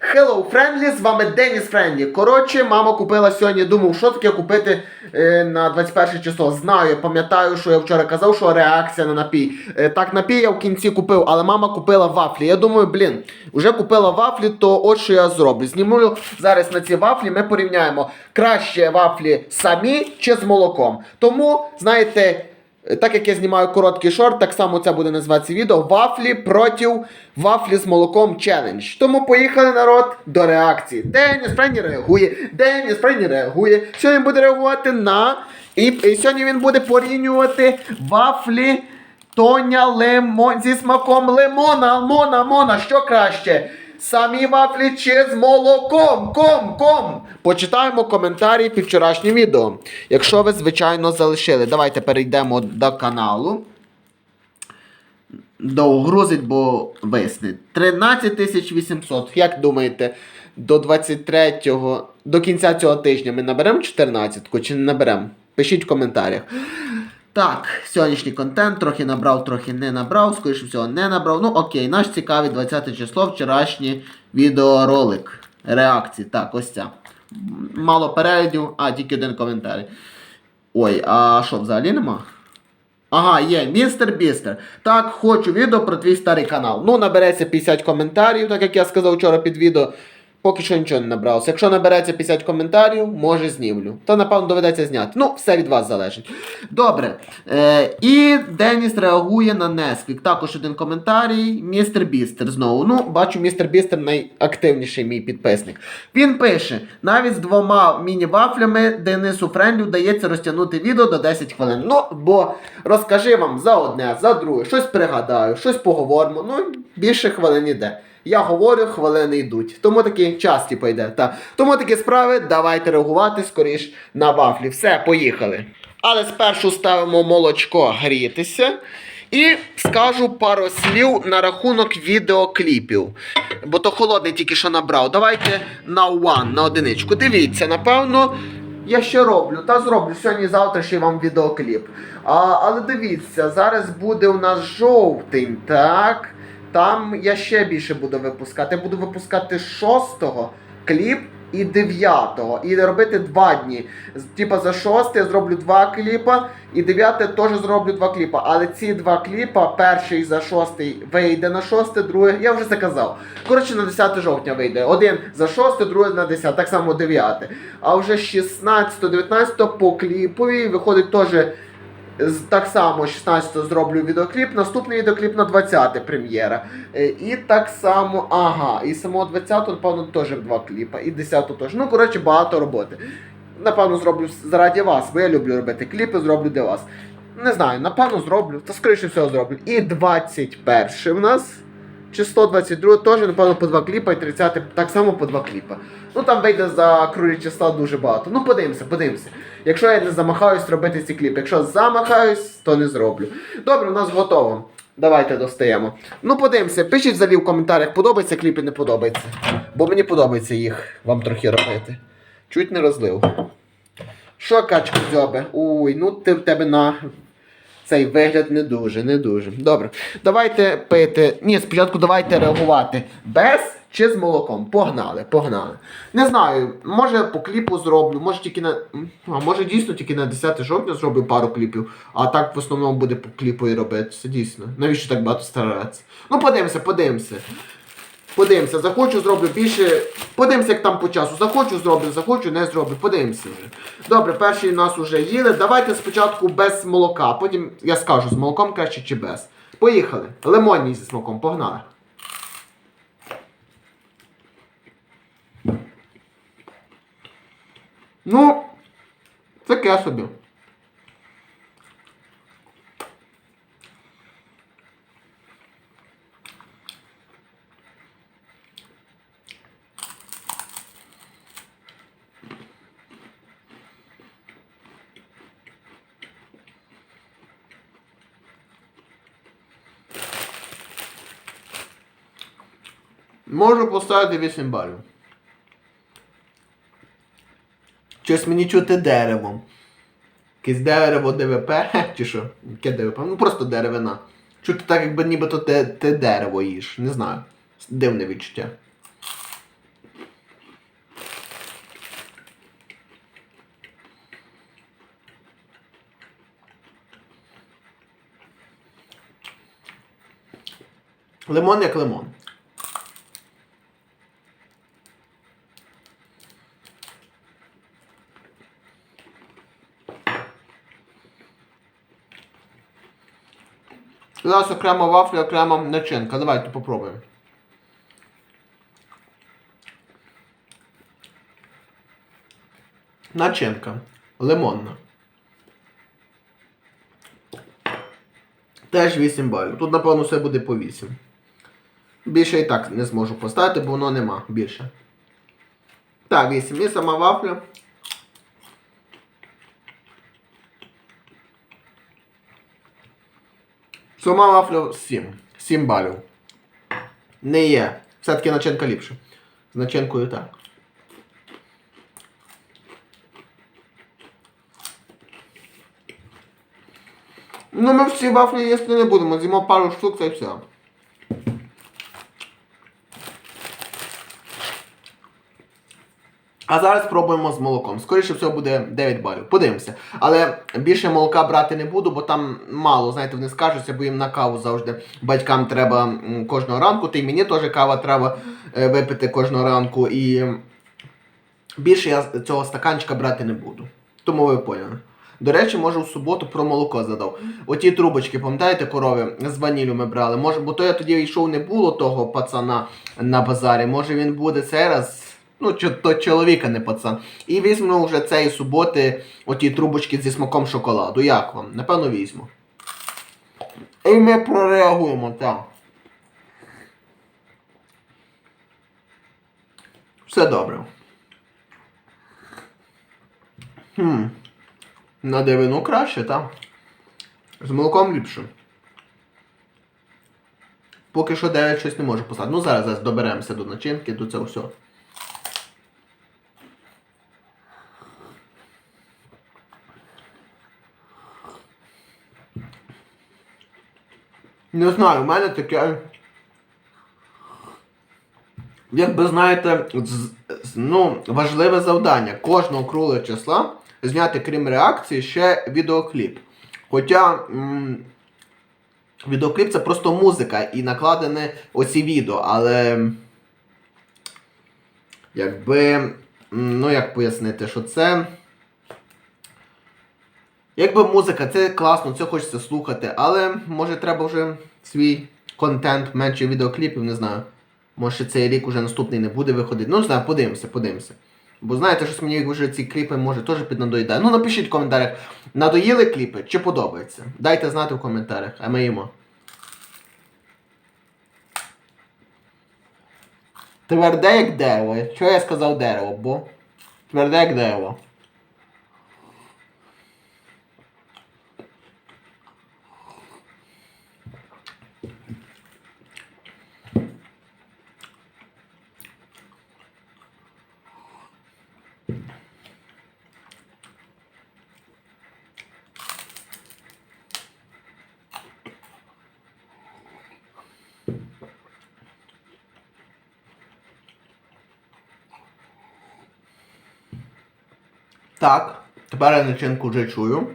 Hello, Friendly, з вами Деніс Френдлі. Коротше, мама купила сьогодні, думав, що таке купити е, на 21 число. Знаю, пам'ятаю, що я вчора казав, що реакція на напій. Е, так, напій я в кінці купив, але мама купила вафлі. Я думаю, блін, вже купила вафлі, то от що я зроблю. Зніму зараз на ці вафлі, ми порівняємо краще вафлі самі чи з молоком. Тому, знаєте. Так як я знімаю короткий шорт, так само це буде називатися відео Вафлі проти вафлі з молоком челендж. Тому поїхали народ до реакції. Деніс Френні реагує, Деніс Френні реагує. Сьогодні буде реагувати на. І, і сьогодні він буде порівнювати вафлі Тоня лимон зі смаком лимона, мона, мона. Що краще? Самі вафлі з молоком? Ком, ком. Почитаємо коментарі під вчорашнім відео. Якщо ви, звичайно, залишили. Давайте перейдемо до каналу. Довго грузить, бо висне. 13 800. Як думаєте, до 23-го, до кінця цього тижня ми наберемо 14-ку чи не наберемо? Пишіть в коментарях. Так, сьогоднішній контент трохи набрав, трохи не набрав, скоріше всього, не набрав. Ну окей, наш цікавий 20 число, вчорашній відеоролик. Реакції. Так, ось ця. Мало переглядів, а тільки один коментар. Ой, а що, взагалі нема? Ага, є, містер Бістер. Так, хочу відео про твій старий канал. Ну, набереться 50 коментарів, так як я сказав вчора під відео. Поки що нічого не набралося. Якщо набереться 50 коментарів, може знімлю. Та напевно доведеться зняти. Ну, все від вас залежить. Добре. Е, і Деніс реагує на Несквік. Також один коментарій. Містер Бістер знову. Ну, бачу, містер Бістер найактивніший мій підписник. Він пише: навіть з двома міні-вафлями Денису Френлю вдається розтягнути відео до 10 хвилин. Ну, бо розкажи вам за одне, за друге, щось пригадаю, щось поговоримо. Ну, більше хвилин іде. Я говорю, хвилини йдуть. Тому такі час типу, йде. Та. Тому такі справи, давайте реагувати скоріш на вафлі. Все, поїхали. Але спершу ставимо молочко грітися. І скажу пару слів на рахунок відеокліпів. Бо то холодний тільки що набрав. Давайте на one, на одиничку. Дивіться, напевно, я ще роблю. Та зроблю сьогодні-завтра ще вам відеокліп. А, але дивіться, зараз буде у нас жовтень, так? Там я ще більше буду випускати. Я буду випускати 6-го кліп і 9-го. І робити два дні. Типа за 6 я зроблю два кліпа, і 9 теж зроблю два кліпа. Але ці два кліпа, перший за 6 вийде на 6, другий, я вже заказав. Коротше, на 10 жовтня вийде. Один за 6, другий на 10, так само 9. А вже 16-19 по кліпові виходить теж. Так само 16 зроблю відеокліп, наступний відеокліп на 20 прем'єра. Е, І так само, ага, і самого 20 напевно, теж два кліпа, і 10 теж. Ну, коротше, багато роботи. Напевно, зроблю заради вас, бо я люблю робити кліпи, зроблю для вас. Не знаю, напевно, зроблю, та скоріше всього зроблю. І 21 в нас. Чи 122 теж, напевно, по два кліпа, і 30 так само по два кліпа. Ну там вийде за круглі числа дуже багато. Ну подивимося, подивимося. Якщо я не замахаюсь робити ці кліпи. Якщо замахаюсь, то не зроблю. Добре, у нас готово. Давайте достаємо. Ну, подивимося, пишіть взагалі в коментарях, подобається кліп і не подобається. Бо мені подобається їх вам трохи робити. Чуть не розлив. Що, качка дзьобе? Уй, ну ти в тебе на. Цей вигляд не дуже, не дуже. Добре. Давайте пити. Ні, спочатку давайте реагувати. Без чи з молоком. Погнали, погнали. Не знаю, може по кліпу зроблю, може тільки на. А може дійсно тільки на 10 жовтня зроблю пару кліпів, а так в основному буде по кліпу і робити. Це Дійсно. Навіщо так багато старатися? Ну, подивимося, подивимося. Подивимося, захочу, зроблю більше. Подивимося, як там по часу. Захочу, зроблю, захочу, не зроблю. Подивимося вже. Добре, перший нас вже їли. Давайте спочатку без молока. Потім я скажу, з молоком краще чи без. Поїхали. Лимонні зі смаком, погнали. Ну, таке собі. Можу поставити 8 балів. Щось мені чути дерево. Якесь дерево ДВП, чи що? Яке ДВП? Ну просто деревина. Чути так, якби нібито ти, ти дерево їш. Не знаю. Дивне відчуття. Лимон як лимон. Зараз окремо вафля, окремо начинка. Давайте попробуємо. Начинка. Лимонна. Теж 8 балів. Тут, напевно, все буде по 8. Більше і так не зможу поставити, бо воно нема більше. Так, 8. І сама вафля. Сама вафлю 7. 7 балів. Не є. Все-таки начинка ліпше. З начинкою так. Ну, ми всі вафлі їсти не будемо, з'їмо пару штук та й все. А зараз спробуємо з молоком. Скоріше всього буде 9 балів. Подивимося. Але більше молока брати не буду, бо там мало, знаєте, вони скажуться, бо їм на каву завжди батькам треба кожного ранку, та й мені теж кава треба е, випити кожного ранку. І більше я цього стаканчика брати не буду. Тому ви поняли. До речі, може в суботу про молоко задав. Оті трубочки, пам'ятаєте, корови з ванілю ми брали. Може, бо то я тоді йшов, не було того пацана на базарі. Може він буде цей раз. Ну, то чоловіка не пацан. І візьму вже цієї суботи оті трубочки зі смаком шоколаду. Як вам? Напевно, візьму. І ми прореагуємо, так. Все добре. Хм. На дивину краще, так? З молоком ліпше. Поки що 9 щось не можу поставити. Ну зараз, зараз доберемося до начинки, до цього всього. Не знаю, у мене таке. Якби знаєте, ну, важливе завдання кожного круглого числа зняти, крім реакції, ще відеокліп. Хоча м, відеокліп це просто музика і накладене оці відео, але якби. Ну як пояснити, що це. Якби музика, це класно, це хочеться слухати, але може треба вже свій контент, менше відеокліпів, не знаю. Може цей рік уже наступний не буде виходити. Ну, не знаю, подивимося, подивимося. Бо знаєте, щось мені вже ці кліпи може теж піднадоїдає. Ну напишіть в коментарях, надоїли кліпи чи подобається. Дайте знати в коментарях, а ми їмо. Тверде як дерево. Чого я сказав дерево, бо? Тверде як дерево. Так, тепер я начинку вже чую.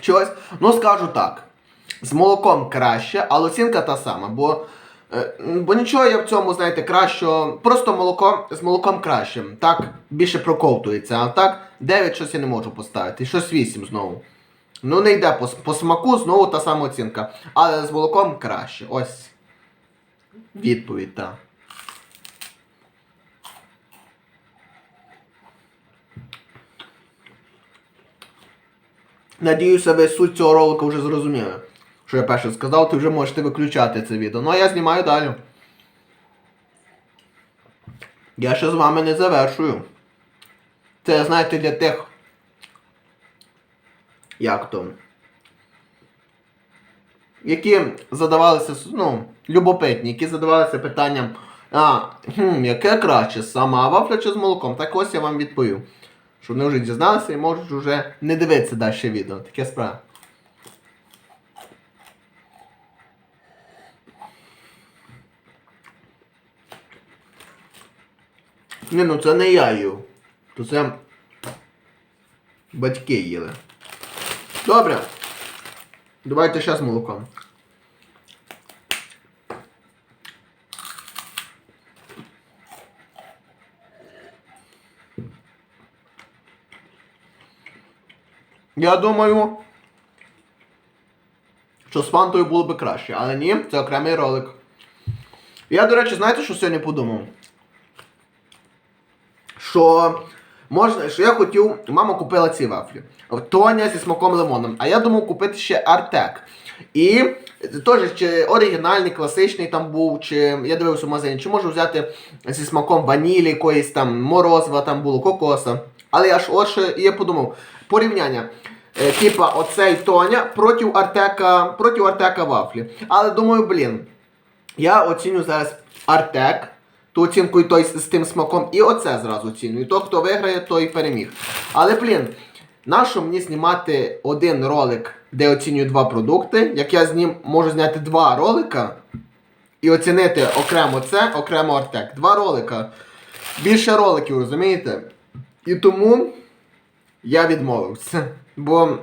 Щось. Ну, скажу так. З молоком краще, але оцінка та сама, бо. е, Бо нічого я в цьому, знаєте, кращого. Просто молоко з молоком краще. Так більше проковтується. А так 9 щось я не можу поставити. Щось 8 знову. Ну не йде по, по смаку, знову та сама оцінка. Але з молоком краще. Ось. Відповідь, так. Надіюся, ви суть цього ролика вже зрозуміли. Що я перше сказав, ти вже можете виключати це відео. Ну а я знімаю далі. Я ще з вами не завершую. Це, знаєте, для тих. Як то? Які задавалися, ну, любопитні, які задавалися питанням, а, хм, яке краще, сама вафля чи з молоком? Так ось я вам відповів. Щоб вони вже дізналися і можуть вже не дивитися далі відео. Таке справа. Ні, ну це не я їв. То це батьки їли. Добре. Давайте ще з молоком. Я думаю, що з фантою було би краще. Але ні, це окремий ролик. Я, до речі, знаєте, що сьогодні подумав? Що можна, що я хотів, мама купила ці вафлі. Тоня зі смаком лимоном. А я думав купити ще Артек. І теж чи оригінальний, класичний там був, чи я дивився в магазині, чи можу взяти зі смаком ванілі, якоїсь там морозива там було, кокоса. Але я ж ще, і я подумав, порівняння. Е, Типа оцей Тоня проти Артека, проти Артека вафлі. Але думаю, блін, я оціню зараз Артек, ту оцінку і той з, тим смаком, і оце зразу оцінюю. І то, хто виграє, той переміг. Але, блін, нащо мені знімати один ролик, де оцінюю два продукти, як я знім, можу зняти два ролика і оцінити окремо це, окремо Артек. Два ролика. Більше роликів, розумієте? І тому я відмовився. Бо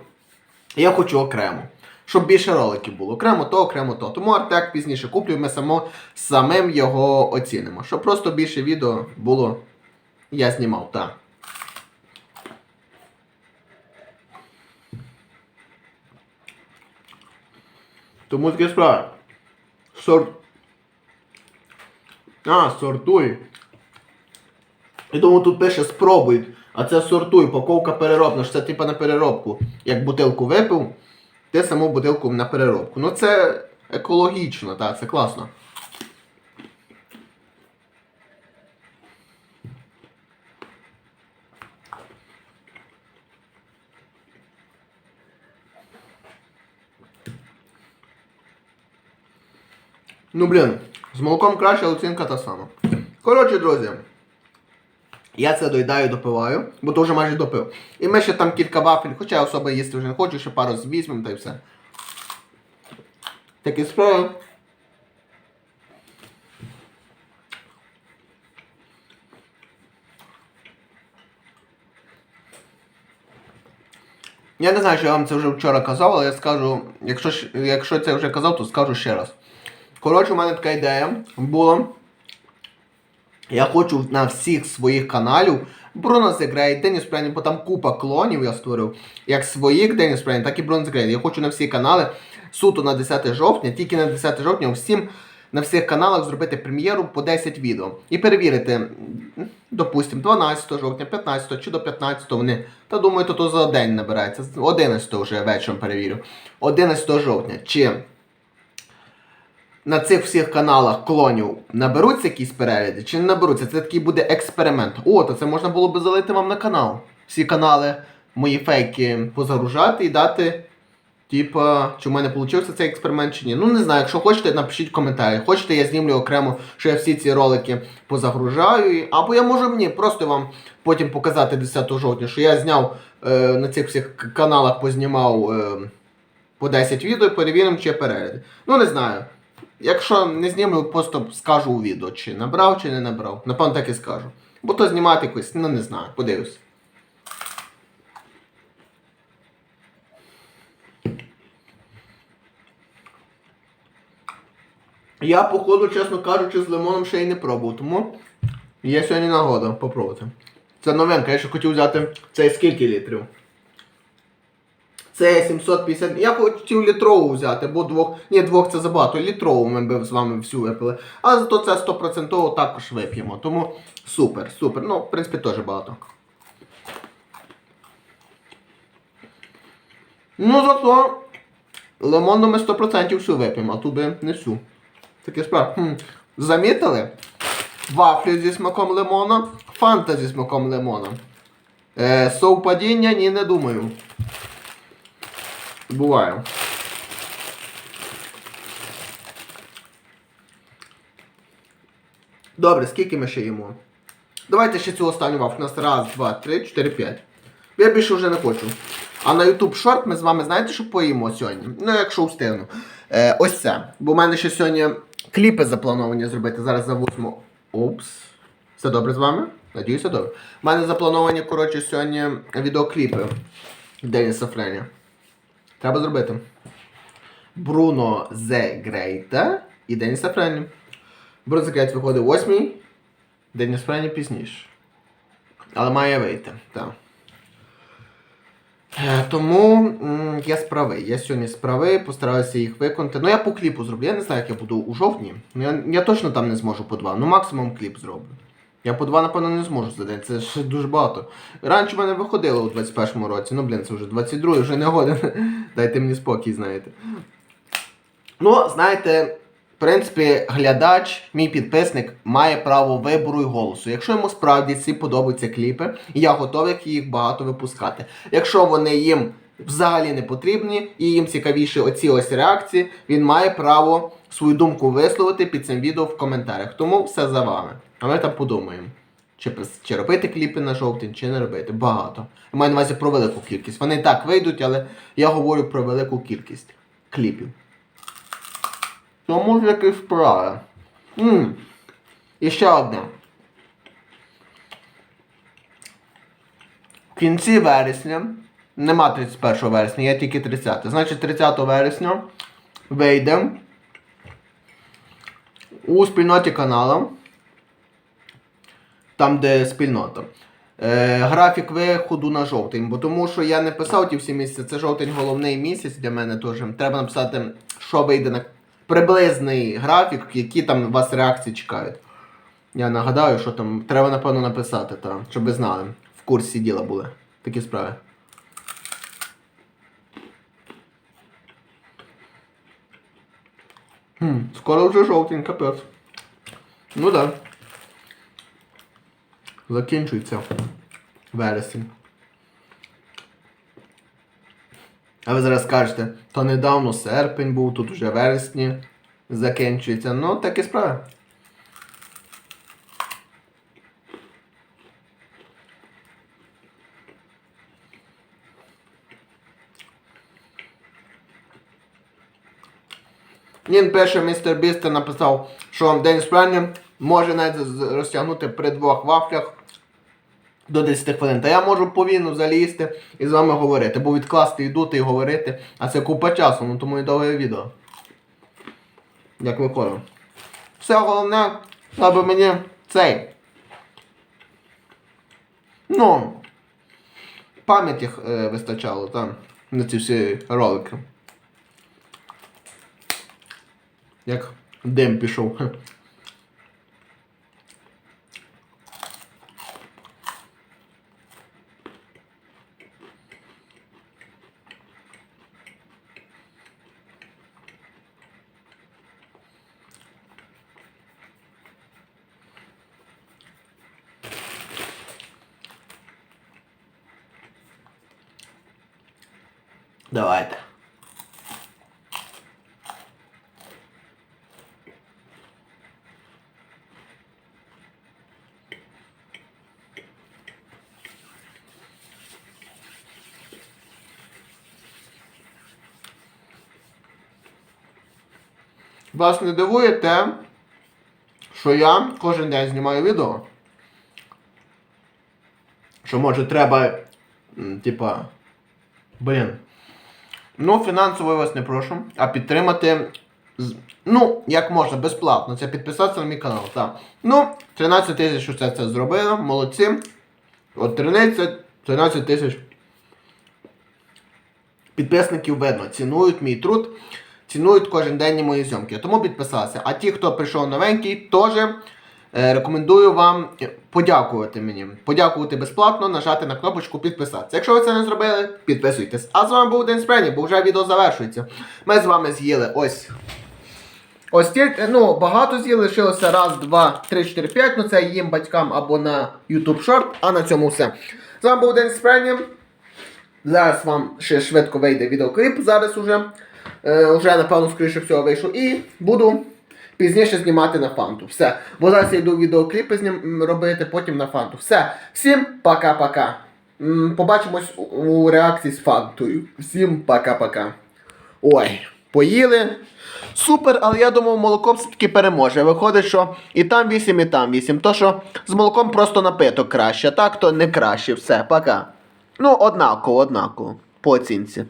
я хочу окремо. Щоб більше роликів було. Окремо то, окремо то. Тому Артек пізніше куплю, ми само, самим його оцінимо. Щоб просто більше відео було. Я знімав, так. Тому таке справа. Сорт. А, сортуй. І тому тут пише спробуй, а це сортуй, упаковка переробна, що це типа на переробку. Як бутилку випив, ти саму бутилку на переробку. Ну це екологічно, так, це класно. Ну блін, з молоком краще, оцінка та сама. Коротше, друзі. Я це доїдаю, допиваю, бо то вже майже допив. І ми ще там кілька вафель, хоча я особо їсти вже не хочу, ще пару візьмемо та й все. Такі справи. Я не знаю, що я вам це вже вчора казав, але я скажу, якщо, якщо це вже казав, то скажу ще раз. Коротше, у мене така ідея була. Я хочу на всіх своїх каналів The Great, Деніс Прені, бо там купа клонів я створив. Як своїх Деніс Прені, так і Bruno The Я хочу на всі канали суто на 10 жовтня, тільки на 10 жовтня всім на всіх каналах зробити прем'єру по 10 відео. І перевірити, допустимо, 12 жовтня, 15 чи до 15 вони. Та думаю, то, то за день набирається. 11 вже вечором перевірю. 11 жовтня. Чи на цих всіх каналах клонів наберуться якісь перегляди чи не наберуться? Це такий буде експеримент. О, то це можна було би залити вам на канал. Всі канали, мої фейки позагружати і дати. Типа, чи в мене вийшов цей експеримент чи ні. Ну не знаю, якщо хочете, напишіть коментарі. Хочете, я знімлю окремо, що я всі ці ролики позагружаю. Або я можу мені просто вам потім показати 10 жовтня, що я зняв е, на цих всіх каналах, познімав е, по 10 відео, перевіримо, чи є перегляди. Ну не знаю. Якщо не знімлю, просто скажу у відео, чи набрав, чи не набрав. Напевно, так і скажу. Бо то знімати якось, ну не знаю, подивлюсь. Я, походу, чесно кажучи, з лимоном ще й не пробував, тому є сьогодні нагода попробувати. Це новинка, я ще хотів взяти цей скільки літрів. Це 750. Я хотів літрову взяти, бо двох. Ні, двох це забагато. Літрову ми б з вами всю випили. А зато це 100% також вип'ємо. Тому супер, супер. Ну, в принципі, теж багато. Ну зато лимонну ми 100% всю вип'ємо, а ту би не всю. Таке справа. Хм. Замітили? Вафлі зі смаком лимона, фанта зі смаком лимона. Е, совпадіння ні, не думаю. Буває. Добре, скільки ми ще їмо? Давайте ще цю останню вафлю. У нас раз, два, три, чотири, п'ять. Я більше вже не хочу. А на YouTube Short ми з вами знаєте, що поїмо сьогодні? Ну, якщо встигну. Е, ось це. Бо в мене ще сьогодні кліпи заплановані зробити. Зараз завусимо. Опс. Все добре з вами? Надіюся, добре. У мене заплановані, коротше, сьогодні відеокліпи Деніса Френя. Треба зробити. Бруно Зе Грейта і Деніса Френі. Бруно Зе Грейт виходить восьмій, Деніс Френі пізніше. Але має вийти, так. Е, Тому я справий. Я сьогодні справий, постараюся їх виконати. Ну я по кліпу зроблю. Я не знаю, як я буду у жовтні. Ну, я, я точно там не зможу по два. Ну максимум кліп зроблю. Я по два, напевно, не зможу за день. Це ж дуже багато. Раніше в мене виходило у 21-му році. Ну, блін, це вже 22-й, вже не годен. Дайте мені спокій, знаєте. Ну, знаєте, в принципі, глядач, мій підписник, має право вибору і голосу. Якщо йому справді ці подобаються кліпи, я готовий їх багато випускати. Якщо вони їм взагалі не потрібні і їм цікавіші оці ось реакції, він має право свою думку висловити під цим відео в коментарях. Тому все за вами. А ми там подумаємо. Чи, чи робити кліпи на жовтень, чи не робити. Багато. Я маю на увазі про велику кількість. Вони так вийдуть, але я говорю про велику кількість кліпів. Тому ж якісь справи. Ммм. І ще одне. В кінці вересня, нема 31 вересня, є тільки 30. Значить 30 вересня вийде у спільноті каналу, там де спільнота. Е, графік виходу на жовтень, бо тому що я не писав ті всі місяці, це жовтень головний місяць для мене теж. Треба написати, що вийде на приблизний графік, які там вас реакції чекають. Я нагадаю, що там треба, напевно, написати, та, щоб ви знали. В курсі діла були. Такі справи. Хм, скоро вже жовтень, капець. Ну да. Закінчується вересень. А ви зараз скажете, то недавно серпень був, тут вже вересні закінчується. Ну, такі справи. Він пише, містер Бістер написав, що день спрання може навіть розтягнути при двох вафлях до 10 хвилин. Та я можу повільно залізти і з вами говорити, бо відкласти і дути і говорити, а це купа часу, ну тому і довге відео. Як виходить. Все головне, аби мені цей. Ну. Пам'яті е, вистачало там на ці всі ролики. Як дим пішов. Давайте. Вас не дивує те, що я кожен день знімаю відео. Що може треба, типа, блін. Ну, фінансово я вас не прошу, а підтримати. Ну, як можна, безплатно. Це підписатися на мій канал. Так. Ну, 13 тисяч усе це зробили. Молодці. От 13, 13 тисяч підписників видно. Цінують мій труд, цінують кожен день мої зйомки. Тому підписався. А ті, хто прийшов новенький, теж рекомендую вам подякувати мені. Подякувати безплатно, нажати на кнопочку підписатися. Якщо ви це не зробили, підписуйтесь. А з вами був День Спрені, бо вже відео завершується. Ми з вами з'їли ось. Ось тільки, ну, багато з'їли, лишилося раз, два, три, чотири, п'ять. Ну це їм батькам або на YouTube Short, а на цьому все. З вами був День Спрені. Зараз вам ще швидко вийде відеокліп. Зараз уже. Е, уже, напевно, скоріше всього вийшов. І буду пізніше знімати на фанту. Все. Бо зараз я йду відеокліпи м, робити, потім на фанту. Все. Всім пока-пока. Побачимось у, реакції з фантою. Всім пока-пока. Ой, поїли. Супер, але я думав, молоко все-таки переможе. Виходить, що і там 8, і там 8. То, що з молоком просто напиток краще, так то не краще. Все, пока. Ну, однаково, однаково. По оцінці.